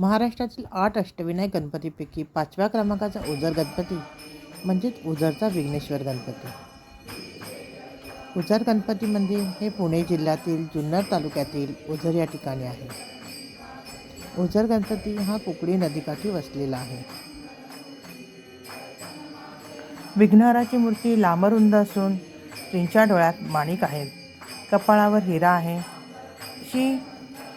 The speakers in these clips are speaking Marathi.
महाराष्ट्रातील आठ अष्टविनायक गणपतीपैकी पाचव्या क्रमांकाचा ओझर गणपती म्हणजेच ओझरचा विघ्नेश्वर गणपती. ओझर गणपती मंदिर हे पुणे जिल्ह्यातील जुन्नर तालुक्यातील ओझर या ठिकाणी आहे. ओझर गणपती हा कुकडी नदीकाठी वसलेला आहे. विघ्नहराची मूर्ती लांबरुंद असून तिच्या डोळ्यात माणिक आहेत. कपाळावर हिरा आहे. शी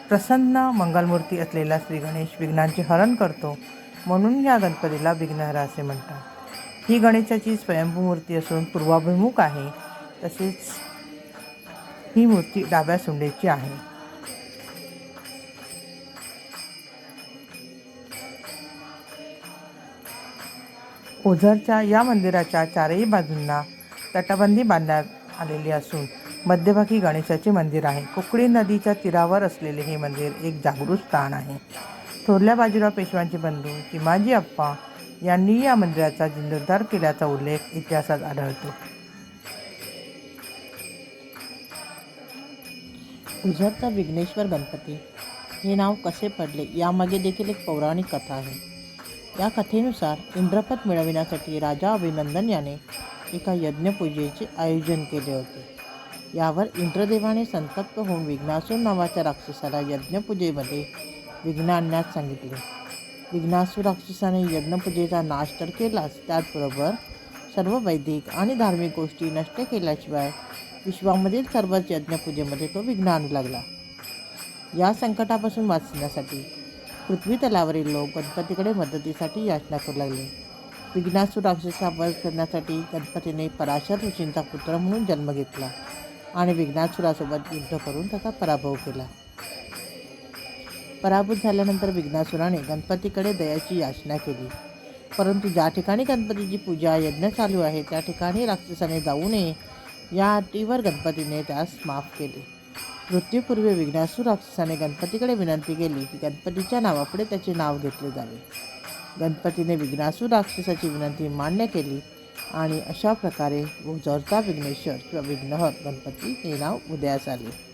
प्रसन्न मंगलमूर्ती असलेला श्री गणेश विघ्नांचे हरण करतो म्हणून या गणपतीला विघ्नहरा असे म्हणतात. ही गणेशाची स्वयंभू मूर्ती असून पूर्वाभिमुख आहे तसेच ही मूर्ती डाव्या सुंडेची आहे. ओझरच्या या मंदिराच्या चारही बाजूंना तटबंदी बांधण्यात आलेली असून मध्यभागी गणेशाचे मंदिर आहे. कुकडी नदीच्या तीरावर असलेले हे मंदिर एक जागृत स्थान आहे. थोरल्या बाजीराव पेशव्यांचे बंधू चिमाजी अप्पा यांनी या मंदिराचा जीर्णोद्धार केल्याचा उल्लेख इतिहासात आढळतो. गुजरातचा विघ्नेश्वर गणपती. हे नाव कसे पडले यामागे देखील एक पौराणिक कथा आहे. या कथेनुसार इंद्रपद मिळविण्यासाठी राजा अभिनंदन याने एका यज्ञपूजेचे आयोजन केले होते. यावर इंद्रदेवाने संतप्त होऊन विघ्नासूर नावाच्या राक्षसाला यज्ञपूजेमध्ये विघ्न आणण्यास सांगितले. विघ्नासूर राक्षसाने यज्ञपूजेचा नाश तर केलाच त्याचबरोबर सर्व वैदिक आणि धार्मिक गोष्टी नष्ट केल्याशिवाय विश्वामधील सर्वच यज्ञपूजेमध्ये तो विघ्न आणू लागला. या संकटापासून वाचण्यासाठी पृथ्वी तलावरील लोक गणपतीकडे मदतीसाठी याचना करू लागले. विघ्नासूर राक्षसा वध करण्यासाठी गणपतीने पराशर ऋषींचा पुत्र म्हणून जन्म घेतला. आणि विघ्नासुरासोबत युद्ध करून त्याचा पराभव केला. पराभूत झाल्यानंतर विघ्नासुराने गणपतीकडे दयाची याचना केली. परंतु ज्या ठिकाणी गणपतीची पूजा यज्ञ चालू आहे त्या ठिकाणी राक्षसाने जाऊ नये. या अटीवर गणपतीने त्यास माफ केले. मृत्यूपूर्वी विघ्नासूर राक्षसाने गणपतीकडे विनंती केली की गणपतीच्या नावापुढे त्याचे नाव घेतले जावे. गणपतीने विघ्नासूर राक्षसाची विनंती मान्य केली. आणि अशा प्रकारे ओझरचा विघ्नेश्वर किंवा विघ्नहर गणपती हे नाव उदयास आले.